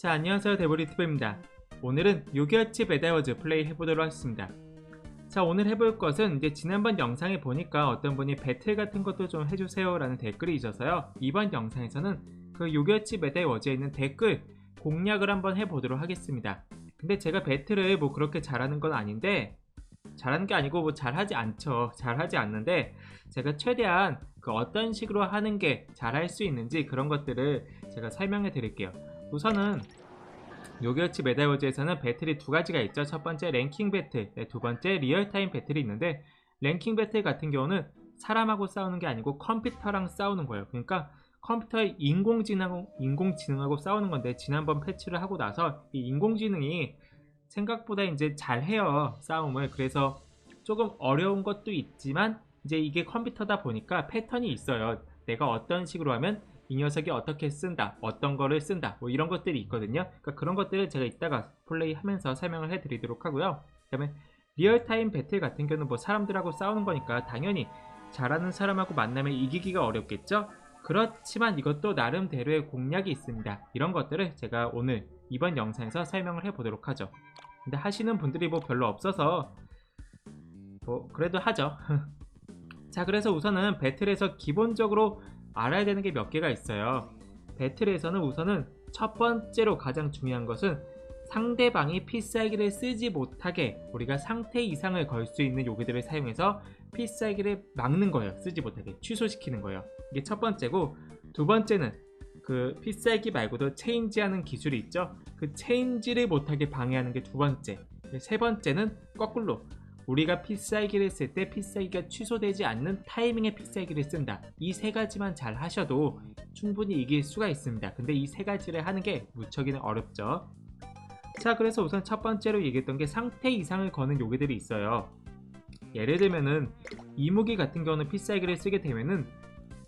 자 안녕하세요. 데브리트브입니다. 오늘은 요기어치 배달워즈 플레이 해보도록 하겠습니다. 자 오늘 해볼 것은 이제 지난번 영상에 보니까 어떤 분이 배틀 같은 것도 좀 해주세요 라는 댓글이 있어서요. 이번 영상에서는 그 요기어치 배달워즈에 있는 댓글 공략을 한번 해보도록 하겠습니다. 근데 제가 배틀을 뭐 그렇게 잘하는 건 아닌데 잘하는 게 아니고 뭐 잘하지 않죠. 잘하지 않는데 제가 최대한 그 어떤 식으로 하는 게 잘할 수 있는지 그런 것들을 제가 설명해 드릴게요 우선은 요기어치 메달워즈에서는 배틀이 두 가지가 있죠. 첫 번째 랭킹 배틀, 네, 두 번째 리얼타임 배틀이 있는데 랭킹 배틀 같은 경우는 사람하고 싸우는 게 아니고 컴퓨터랑 싸우는 거예요. 그러니까 컴퓨터의 인공지능하고, 인공지능하고 싸우는 건데 지난번 패치를 하고 나서 이 인공지능이 생각보다 이제 잘해요 싸움을 그래서 조금 어려운 것도 있지만 이제 이게 컴퓨터다 보니까 패턴이 있어요 내가 어떤 식으로 하면 이 녀석이 어떻게 쓴다, 어떤 거를 쓴다, 뭐 이런 것들이 있거든요. 그러니까 그런 것들을 제가 이따가 플레이 하면서 설명을 해드리도록 하고요. 그 다음에 리얼타임 배틀 같은 경우는 뭐 사람들하고 싸우는 거니까 당연히 잘하는 사람하고 만나면 이기기가 어렵겠죠? 그렇지만 이것도 나름대로의 공략이 있습니다. 이런 것들을 제가 오늘 이번 영상에서 설명을 해보도록 하죠. 근데 하시는 분들이 뭐 별로 없어서 뭐 그래도 하죠. 자 그래서 우선은 배틀에서 기본적으로 알아야 되는 게 몇 개가 있어요. 배틀에서는 우선은 첫 번째로 가장 중요한 것은 상대방이 필살기를 쓰지 못하게 우리가 상태 이상을 걸 수 있는 요기들을 사용해서 필살기를 막는 거예요. 쓰지 못하게 취소시키는 거예요. 이게 첫 번째고 두 번째는 그 필살기 말고도 체인지하는 기술이 있죠. 그 체인지를 못하게 방해하는 게 두 번째. 세 번째는 거꾸로 우리가 필살기를 쓸때 필살기가 취소되지 않는 타이밍에 필살기를 쓴다. 이 세 가지만 잘 하셔도 충분히 이길 수가 있습니다. 근데 이 세 가지를 하는 게 무척이나 어렵죠. 자 그래서 우선 첫 번째로 얘기했던 게 상태 이상을 거는 요기들이 있어요. 예를 들면은 이무기 같은 경우는 필살기를 쓰게 되면은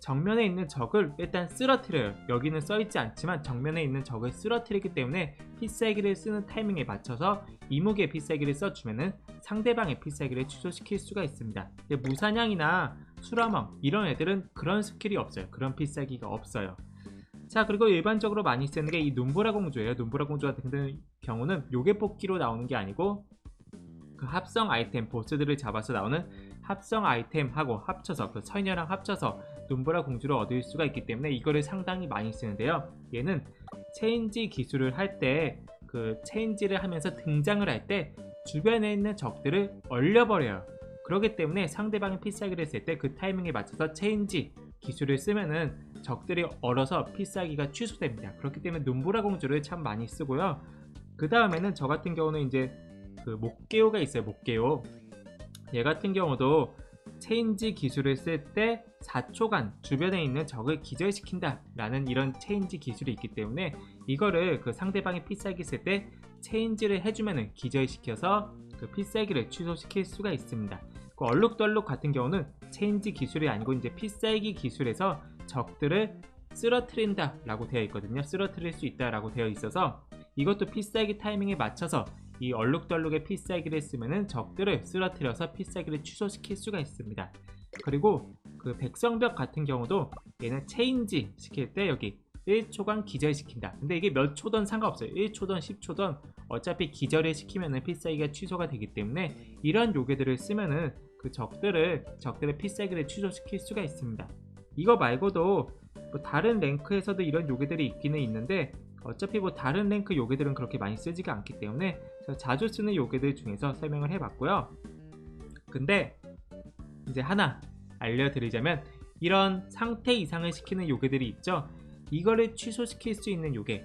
정면에 있는 적을 일단 쓰러뜨려요. 여기는 써있지 않지만 정면에 있는 적을 쓰러뜨리기 때문에 필살기를 쓰는 타이밍에 맞춰서 이무기의 필살기를 써주면은 상대방의 필살기를 취소시킬 수가 있습니다. 무사냥이나 수라멍 이런 애들은 그런 스킬이 없어요. 그런 필살기가 없어요. 자 그리고 일반적으로 많이 쓰는 게 이 눈보라 공주예요. 눈보라 공주 같은 경우는 요괴 뽑기로 나오는 게 아니고 그 합성 아이템 보스들을 잡아서 나오는 합성 아이템하고 합쳐서 그 처녀랑 합쳐서 눈보라 공주를 얻을 수가 있기 때문에 이거를 상당히 많이 쓰는데요. 얘는 체인지 기술을 할 때 그 체인지를 하면서 등장을 할 때 주변에 있는 적들을 얼려버려요. 그렇기 때문에 상대방이 필살기를 쓸 때 그 타이밍에 맞춰서 체인지 기술을 쓰면은 적들이 얼어서 필살기가 취소됩니다. 그렇기 때문에 눈보라 공주를 참 많이 쓰고요. 그 다음에는 저 같은 경우는 이제 그 목개오가 있어요. 목개오. 얘 같은 경우도 체인지 기술을 쓸 때 4초간 주변에 있는 적을 기절시킨다 라는 이런 체인지 기술이 있기 때문에 이거를 그 상대방이 필살기 쓸 때 체인지를 해주면 기절시켜서 그 필살기를 취소시킬 수가 있습니다. 그 얼룩덜룩 같은 경우는 체인지 기술이 아니고 이제 필살기 기술에서 적들을 쓰러트린다 라고 되어 있거든요. 쓰러트릴 수 있다 라고 되어 있어서 이것도 필살기 타이밍에 맞춰서 이 얼룩덜룩의 필살기를 쓰면 적들을 쓰러뜨려서 필살기를 취소시킬 수가 있습니다. 그리고 그 백성벽 같은 경우도 얘는 체인지 시킬 때 여기 1초간 기절시킨다. 근데 이게 몇 초든 상관없어요. 1초든 10초든 어차피 기절을 시키면 필살기가 취소가 되기 때문에 이런 요괴들을 쓰면은 그 적들을 적들의 필살기를 취소시킬 수가 있습니다. 이거 말고도 뭐 다른 랭크에서도 이런 요괴들이 있기는 있는데 어차피 뭐 다른 랭크 요괴들은 그렇게 많이 쓰지가 않기 때문에 자주 쓰는 요괴들 중에서 설명을 해봤고요. 근데 이제 하나 알려드리자면 이런 상태 이상을 시키는 요괴들이 있죠. 이거를 취소시킬 수 있는 요괴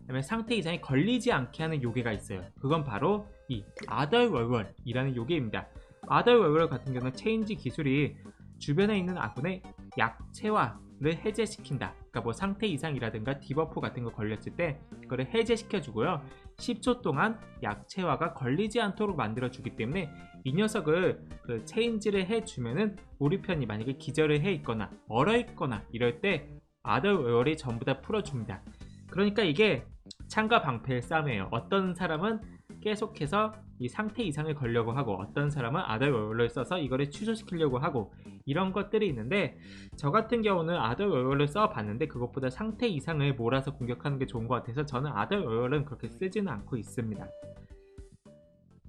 그다음에 상태 이상이 걸리지 않게 하는 요괴가 있어요. 그건 바로 이 아덜월월이라는 요괴입니다. 아덜월월 같은 경우는 체인지 기술이 주변에 있는 아군의 약체화 를 해제시킨다. 그러니까 뭐 상태 이상이라든가 디버프 같은 거 걸렸을 때 그거를 해제시켜 주고요. 10초 동안 약체화가 걸리지 않도록 만들어 주기 때문에 이 녀석을 그 체인지를 해주면은 우리 편이 만약에 기절을 해 있거나 얼어 있거나 이럴 때 아더웨어를 전부 다 풀어줍니다. 그러니까 이게 창과 방패의 싸움이에요. 어떤 사람은 계속해서 이 상태 이상을 걸려고 하고 어떤 사람은 아더 월월을 써서 이거를 취소시키려고 하고 이런 것들이 있는데 저 같은 경우는 아더 월월을 써봤는데 그것보다 상태 이상을 몰아서 공격하는 게 좋은 것 같아서 저는 아더 월월은 그렇게 쓰지는 않고 있습니다.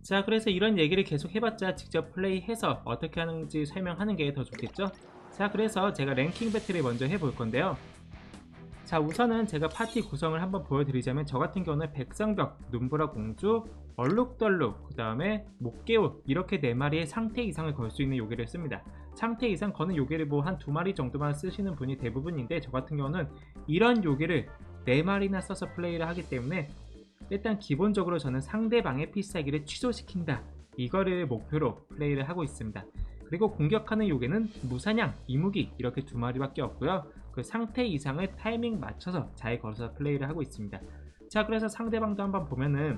자 그래서 이런 얘기를 계속 해봤자 직접 플레이해서 어떻게 하는지 설명하는 게 더 좋겠죠? 자 그래서 제가 랭킹 배틀을 먼저 해볼 건데요. 자 우선은 제가 파티 구성을 한번 보여드리자면 저 같은 경우는 백성벽, 눈보라 공주, 얼룩덜룩, 그 다음에 목개옷 이렇게 네 마리의 상태 이상을 걸 수 있는 요괴를 씁니다. 상태 이상 거는 요괴를 뭐 한 두 마리 정도만 쓰시는 분이 대부분인데 저 같은 경우는 이런 요괴를 네 마리나 써서 플레이를 하기 때문에 일단 기본적으로 저는 상대방의 필살기를 취소시킨다 이거를 목표로 플레이를 하고 있습니다. 그리고 공격하는 요괴는 무사냥, 이무기 이렇게 두 마리밖에 없고요. 그 상태 이상을 타이밍 맞춰서 잘 걸어서 플레이를 하고 있습니다. 자 그래서 상대방도 한번 보면은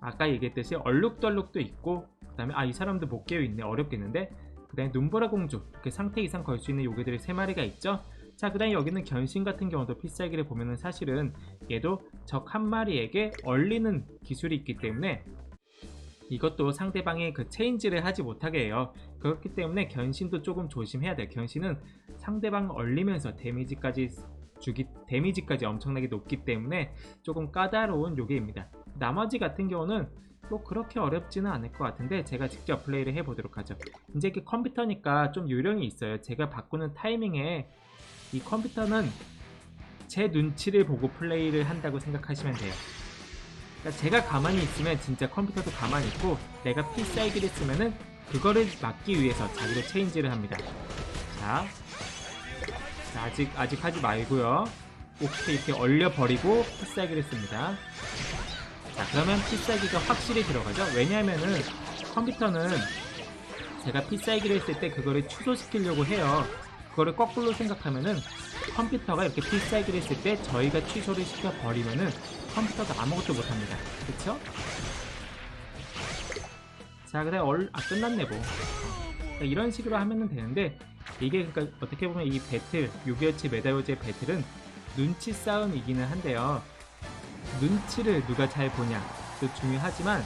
아까 얘기했듯이 얼룩덜룩도 있고 그 다음에 아 이 사람도 못 깨어 있네 어렵겠는데 그 다음에 눈보라 공주 이렇게 상태 이상 걸 수 있는 요괴들이 세 마리가 있죠. 자 그 다음에 여기는 견신 같은 경우도 필살기를 보면은 사실은 얘도 적 한 마리에게 얼리는 기술이 있기 때문에 이것도 상대방의 그 체인지를 하지 못하게 해요. 그렇기 때문에 견신도 조금 조심해야 돼요. 견신은 상대방 얼리면서 데미지까지 주기 데미지까지 엄청나게 높기 때문에 조금 까다로운 요괴입니다. 나머지 같은 경우는 뭐 그렇게 어렵지는 않을 것 같은데 제가 직접 플레이를 해보도록 하죠. 이제 이게 컴퓨터니까 좀 요령이 있어요. 제가 바꾸는 타이밍에 이 컴퓨터는 제 눈치를 보고 플레이를 한다고 생각하시면 돼요. 그러니까 제가 가만히 있으면 진짜 컴퓨터도 가만히 있고 내가 필살기를 쓰면은 그거를 막기 위해서 자기로 체인지를 합니다. 자, 자, 아직 아직 하지 말고요. 오케이 이렇게 얼려버리고 필살기를 씁니다. 자 그러면 필살기가 확실히 들어가죠. 왜냐하면은 컴퓨터는 제가 필살기를 했을 때 그거를 취소시키려고 해요. 그거를 거꾸로 생각하면은 컴퓨터가 이렇게 필살기를 했을 때 저희가 취소를 시켜버리면은 컴퓨터가 아무것도 못합니다. 그쵸? 자, 그래, 얼, 아, 끝났네, 뭐. 자, 이런 식으로 하면 되는데, 이게 그러니까 어떻게 보면 이 배틀, 요기어치 메다요제 배틀은 눈치 싸움이기는 한데요. 눈치를 누가 잘 보냐도 중요하지만,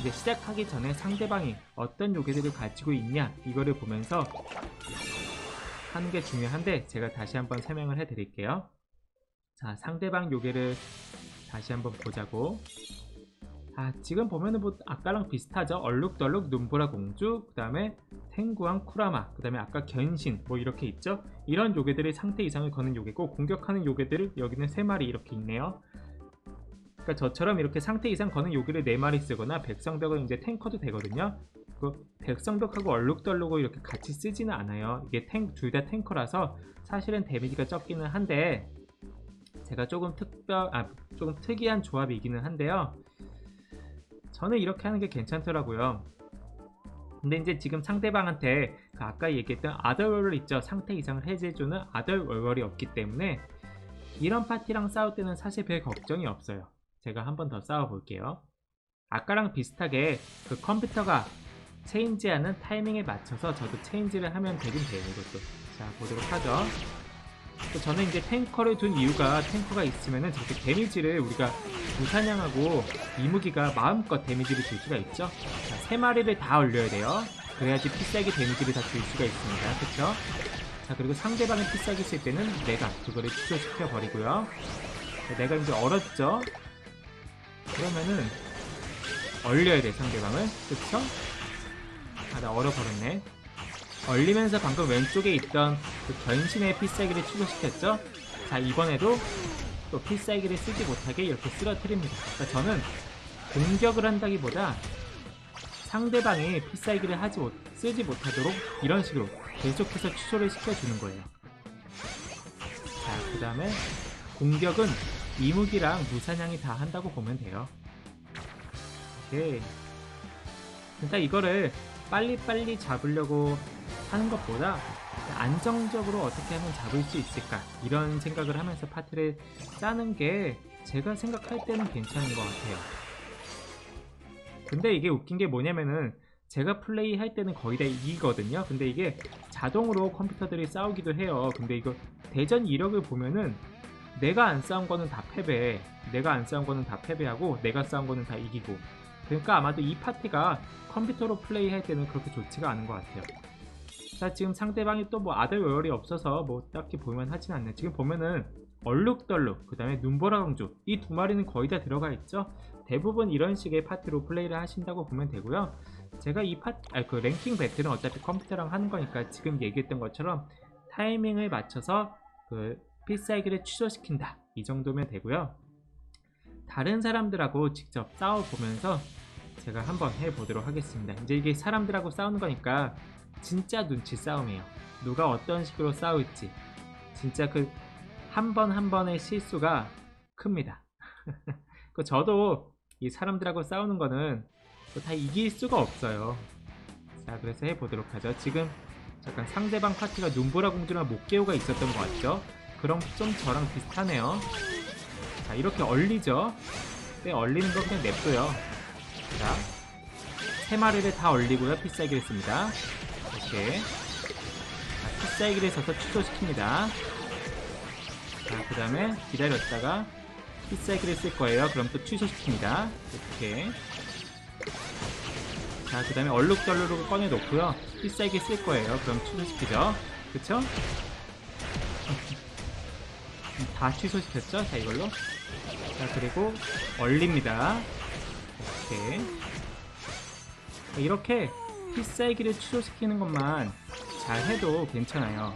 이제 시작하기 전에 상대방이 어떤 요괴들을 가지고 있냐, 이거를 보면서 하는 게 중요한데, 제가 다시 한번 설명을 해 드릴게요. 자, 상대방 요괴를 다시 한번 보자고. 아, 지금 보면은 뭐 아까랑 비슷하죠. 얼룩덜룩 눈보라 공주, 그 다음에 탱구왕 쿠라마, 그 다음에 아까 견신 뭐 이렇게 있죠. 이런 요괴들이 상태 이상을 거는 요괴고 공격하는 요괴들 여기는 세 마리 이렇게 있네요. 그러니까 저처럼 이렇게 상태 이상 거는 요괴를 네 마리 쓰거나 백성벽은 이제 탱커도 되거든요. 그 백성벽하고 얼룩덜룩을 이렇게 같이 쓰지는 않아요. 이게 탱 둘 다 탱커라서 사실은 데미지가 적기는 한데 제가 조금 특별, 아, 조금 특이한 조합이기는 한데요. 저는 이렇게 하는 게 괜찮더라고요. 근데 이제 지금 상대방한테 그 아까 얘기했던 아덜월월 있죠. 상태 이상을 해제해주는 아덜월월이 없기 때문에 이런 파티랑 싸울 때는 사실 별 걱정이 없어요. 제가 한 번 더 싸워 볼게요. 아까랑 비슷하게 그 컴퓨터가 체인지하는 타이밍에 맞춰서 저도 체인지를 하면 되긴 돼요. 이것도. 자, 보도록 하죠. 또 저는 이제 탱커를 둔 이유가 탱커가 있으면은 저렇게 데미지를 우리가 무사냥하고 이무기가 마음껏 데미지를 줄 수가 있죠. 자, 세 마리를 다 올려야 돼요. 그래야지 필살기 데미지를 다 줄 수가 있습니다. 그쵸? 자, 그리고 상대방의 필살기 쓸 때는 내가 그거를 취소시켜 버리고요. 자, 내가 이제 얼었죠? 그러면은 얼려야 돼, 상대방을. 그쵸? 아, 나 얼어버렸네. 얼리면서 방금 왼쪽에 있던 그 변신의 필살기를 취소시켰죠? 자 이번에도 또 필살기를 쓰지 못하게 이렇게 쓰러뜨립니다. 그러니까 저는 공격을 한다기보다 상대방이 필살기를 하지 못, 쓰지 못하도록 이런 식으로 계속해서 취소를 시켜주는 거예요. 자, 그 다음에 공격은 이무기랑 무사냥이 다 한다고 보면 돼요. 오케이. 그러니까 이거를 빨리빨리 잡으려고 하는 것보다 안정적으로 어떻게 하면 잡을 수 있을까 이런 생각을 하면서 파트를 짜는 게 제가 생각할 때는 괜찮은 것 같아요. 근데 이게 웃긴 게 뭐냐면은 제가 플레이 할 때는 거의 다 이기거든요. 근데 이게 자동으로 컴퓨터들이 싸우기도 해요. 근데 이거 대전 이력을 보면은 내가 안 싸운 거는 다 패배, 내가 안 싸운 거는 다 패배하고 내가 싸운 거는 다 이기고 그러니까 아마도 이 파티가 컴퓨터로 플레이할 때는 그렇게 좋지가 않은 것 같아요. 자 지금 상대방이 또 뭐 아들 월이 없어서 뭐 딱히 보면 하진 않네. 지금 보면은 얼룩덜룩 그 다음에 눈보라 공주 이 두 마리는 거의 다 들어가 있죠. 대부분 이런 식의 파티로 플레이를 하신다고 보면 되고요. 제가 이 파, 아, 그 랭킹 배틀은 어차피 컴퓨터랑 하는 거니까 지금 얘기했던 것처럼 타이밍을 맞춰서 그 필살기를 취소시킨다 이 정도면 되고요. 다른 사람들하고 직접 싸워보면서 제가 한번 해보도록 하겠습니다. 이제 이게 사람들하고 싸우는 거니까 진짜 눈치 싸움이에요. 누가 어떤 식으로 싸울지 진짜 그 한 번한 번의 실수가 큽니다. 그 저도 이 사람들하고 싸우는 거는 뭐다 이길 수가 없어요. 자, 그래서 해보도록 하죠. 지금 잠깐 상대방 파티가 눈보라 공주랑 목개호가 있었던 것 같죠? 그럼 좀 저랑 비슷하네요. 자, 이렇게 얼리죠? 네, 얼리는 거 그냥 냅둬요. 자, 세 마리를 다 얼리고요. 필살기를 씁니다. 이렇게. 자, 필살기를 써서 취소시킵니다. 자, 그 다음에 기다렸다가 필살기를 쓸 거예요. 그럼 또 취소시킵니다. 이렇게. 자, 그 다음에 얼룩덜룩을 꺼내놓고요. 필살기 쓸 거예요. 그럼 취소시키죠. 그쵸? 다 취소시켰죠? 자, 이걸로. 자, 그리고 얼립니다. 이렇게. 이렇게 필살기를 취소시키는 것만 잘 해도 괜찮아요.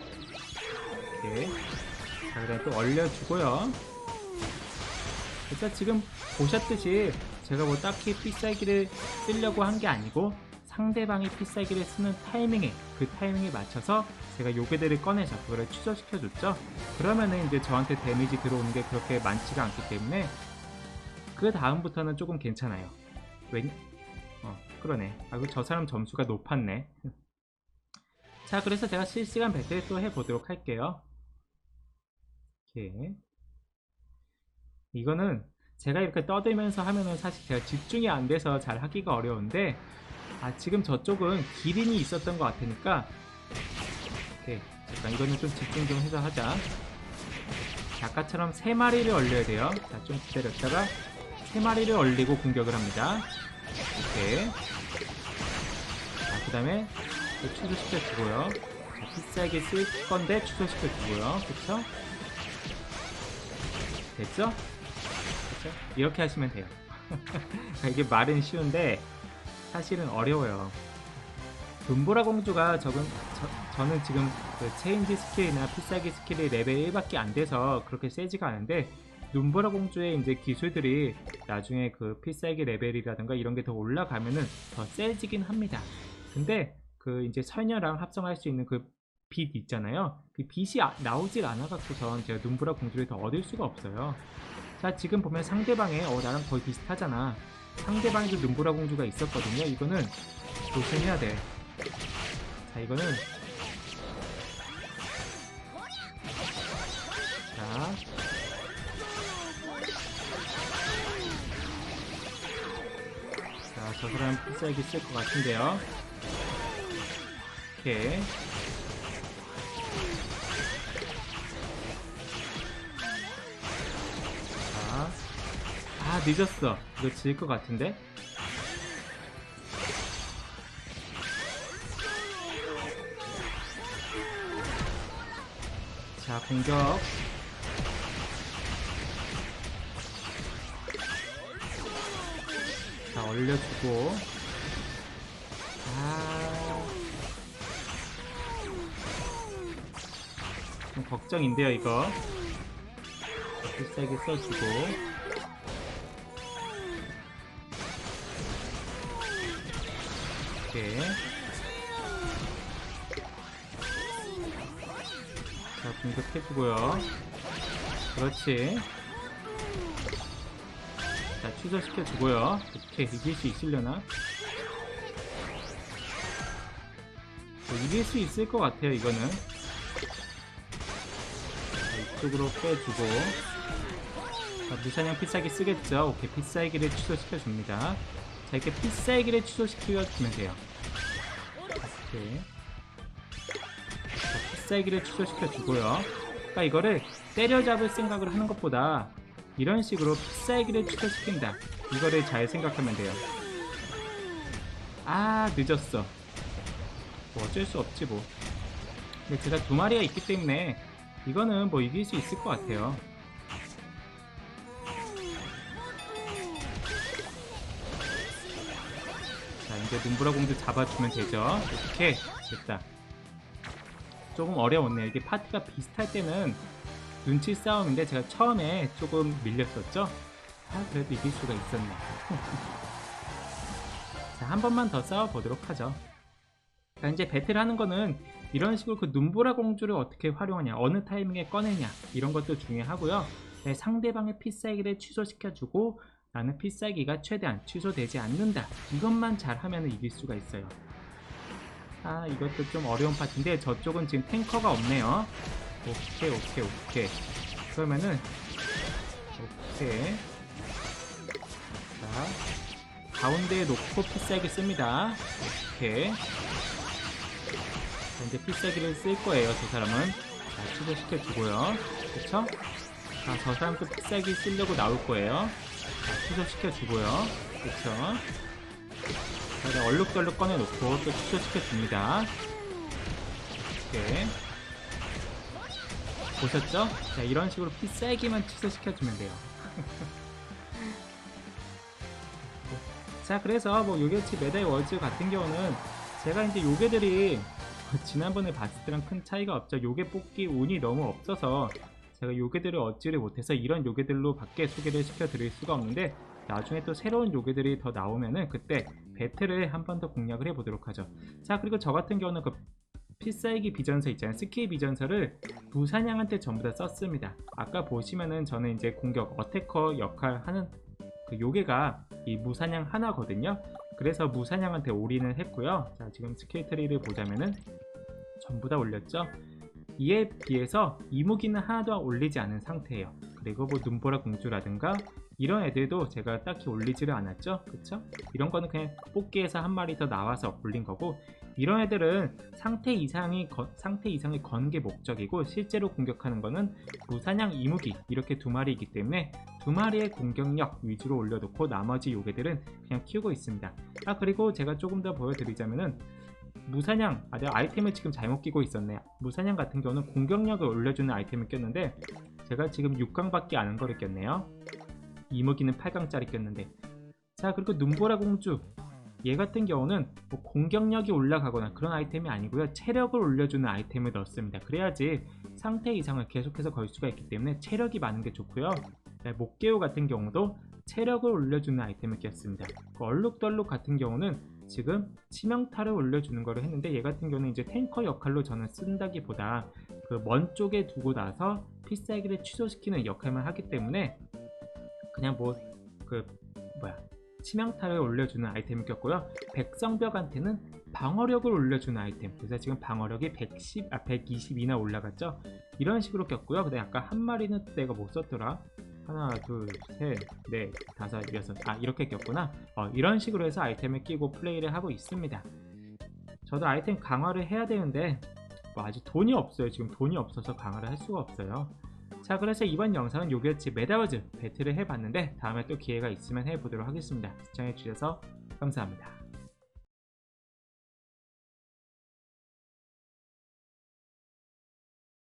이렇게. 자, 그 다음에 또 얼려주고요. 그래서 지금 보셨듯이 제가 뭐 딱히 필살기를 쓰려고 한 게 아니고 상대방이 필살기를 쓰는 타이밍에 그 타이밍에 맞춰서 제가 요괴들을 꺼내서 그거를 취소시켜 줬죠. 그러면은 이제 저한테 데미지 들어오는 게 그렇게 많지가 않기 때문에 그 다음부터는 조금 괜찮아요. 왜? 어 그러네. 아그 저 사람 점수가 높았네. 자 그래서 제가 실시간 배틀 또 해보도록 할게요. 이렇게 이거는 제가 이렇게 떠들면서 하면은 사실 제가 집중이 안 돼서 잘 하기가 어려운데 아 지금 저쪽은 기린이 있었던 것 같으니까. 오케이. 잠깐 이거는 좀 집중 좀 해서 하자. 자, 아까처럼 세 마리를 얼려야 돼요. 자 좀 기다렸다가 세 마리를 얼리고 공격을 합니다. 이렇게 자 그 다음에 취소시켜 주고요. 자 필살기 쓸 건데 취소시켜 주고요. 그쵸? 됐죠? 그쵸? 이렇게 하시면 돼요. 이게 말은 쉬운데 사실은 어려워요. 돈보라 공주가 적은 저, 는 지금 그 체인지 스킬이나 필살기 스킬이 레벨 1밖에 안 돼서 그렇게 세지가 않은데 눈보라 공주의 이제 기술들이 나중에 그 필살기 레벨이라든가 이런 게 더 올라가면은 더 세지긴 합니다. 근데 그 이제 설녀랑 합성할 수 있는 그 빛 있잖아요. 그 빛이 아, 나오질 않아갖고선 제가 눈보라 공주를 더 얻을 수가 없어요. 자 지금 보면 상대방에 어 나랑 거의 비슷하잖아. 상대방에도 눈보라 공주가 있었거든요. 이거는 조심해야 돼. 자, 이거는 자. 자, 저 사람 필살기 쓸 것 같은데요. 이렇게. 늦었어. 이거 질 것 같은데? 자 공격. 자 얼려주고. 아... 좀 걱정인데요 이거. 필살기 써주고 이렇게 자 공격해주고요. 그렇지. 자 취소시켜주고요. 이렇게 이길 수 있으려나? 뭐 이길 수 있을 것 같아요 이거는. 자, 이쪽으로 빼주고. 자, 무사냥 필살기 쓰겠죠? 오케이 필살기를 취소시켜줍니다 자 이렇게 필살기를 취소시켜주면 돼요. 이렇게 자, 필살기를 취소시켜주고요. 그러니까 이거를 때려잡을 생각을 하는 것보다 이런 식으로 필살기를 취소시킨다. 이거를 잘 생각하면 돼요. 아 늦었어. 뭐 어쩔 수 없지 뭐. 근데 제가 두 마리가 있기 때문에 이거는 뭐 이길 수 있을 것 같아요 이제 눈보라 공주 잡아주면 되죠? 이렇게. 됐다. 조금 어려웠네요. 이게 파티가 비슷할 때는 눈치 싸움인데 제가 처음에 조금 밀렸었죠? 아 그래도 이길 수가 있었네. 자한 번만 더 싸워보도록 하죠. 자 이제 배틀 하는 거는 이런 식으로 그 눈보라 공주를 어떻게 활용하냐 어느 타이밍에 꺼내냐 이런 것도 중요하고요. 네, 상대방의 필살기를 취소시켜주고 나는 필살기가 최대한 취소되지 않는다. 이것만 잘하면 이길 수가 있어요. 아 이것도 좀 어려운 파트인데 저쪽은 지금 탱커가 없네요. 오케이 오케이 오케이. 그러면은 오케이. 자 가운데에 놓고 필살기 씁니다. 오케이. 자, 이제 필살기를 쓸 거예요 저 사람은. 자 취소시켜 주고요. 그쵸? 자, 저 사람도 필살기 쓰려고 나올 거예요. 자, 취소시켜 주고요 그쵸? 자, 얼룩덜룩 꺼내놓고 또 취소시켜 줍니다 오케이 보셨죠? 자, 이런 식으로 필살기만 취소시켜주면 돼요. 자, 그래서 뭐 요게치 메다이 월즈 같은 경우는 제가 이제 요게들이 지난번에 봤을 때랑 큰 차이가 없죠. 요게 뽑기 운이 너무 없어서 제가 요게들을 얻지를 못해서 이런 요게들로 밖에 소개를 시켜드릴 수가 없는데 나중에 또 새로운 요게들이 더 나오면은 그때 배틀을 한 번 더 공략을 해보도록 하죠. 자, 그리고 저 같은 경우는 그 필살기 비전서 있잖아요. 스킬 비전서를 무사냥한테 전부 다 썼습니다. 아까 보시면은 저는 이제 공격 어태커 역할 하는 그 요괴가 이 무사냥 하나거든요. 그래서 무사냥한테 올인을 했고요. 자, 지금 스킬 트리를 보자면은 전부 다 올렸죠. 이에 비해서 이무기는 하나도 올리지 않은 상태예요. 그리고 뭐 눈보라 공주라든가 이런 애들도 제가 딱히 올리지를 않았죠. 그쵸? 이런 거는 그냥 뽑기에서 한 마리 더 나와서 올린 거고 이런 애들은 상태 이상이 거- 상태 이상의 건게 목적이고 실제로 공격하는 거는 무사냥 이무기 이렇게 두 마리이기 때문에 두 마리의 공격력 위주로 올려놓고 나머지 요괴들은 그냥 키우고 있습니다. 아 그리고 제가 조금 더 보여드리자면은 무사냥 아 내가 아이템을 지금 잘못 끼고 있었네요. 무사냥 같은 경우는 공격력을 올려주는 아이템을 꼈는데 제가 지금 6강밖에 안한 거를 꼈네요. 이무기는 8강짜리 꼈는데. 자 그리고 눈보라 공주. 얘 같은 경우는 뭐 공격력이 올라가거나 그런 아이템이 아니고요. 체력을 올려주는 아이템을 넣었습니다. 그래야지 상태 이상을 계속해서 걸 수가 있기 때문에 체력이 많은 게 좋고요. 네, 목개우 같은 경우도 체력을 올려주는 아이템을 꼈습니다. 그 얼룩덜룩 같은 경우는 지금 치명타를 올려주는 거를 했는데 얘 같은 경우는 이제 탱커 역할로 저는 쓴다기보다 그 먼 쪽에 두고 나서 필살기를 취소시키는 역할만 하기 때문에 그냥 뭐 그 뭐야 치명타를 올려주는 아이템을 꼈고요. 백성벽한테는 방어력을 올려주는 아이템. 그래서 지금 방어력이 110, 아 120이나 올라갔죠. 이런 식으로 꼈고요. 근데 아까 한 마리는 내가 못 썼더라. 하나, 둘, 셋, 넷, 다섯, 여섯. 아 이렇게 꼈구나. 어, 이런 식으로 해서 아이템을 끼고 플레이를 하고 있습니다. 저도 아이템 강화를 해야 되는데 뭐 아직 돈이 없어요. 지금 돈이 없어서 강화를 할 수가 없어요. 자 그래서 이번 영상은 요게치 메다워즈 배틀을 해봤는데 다음에 또 기회가 있으면 해보도록 하겠습니다. 시청해주셔서 감사합니다.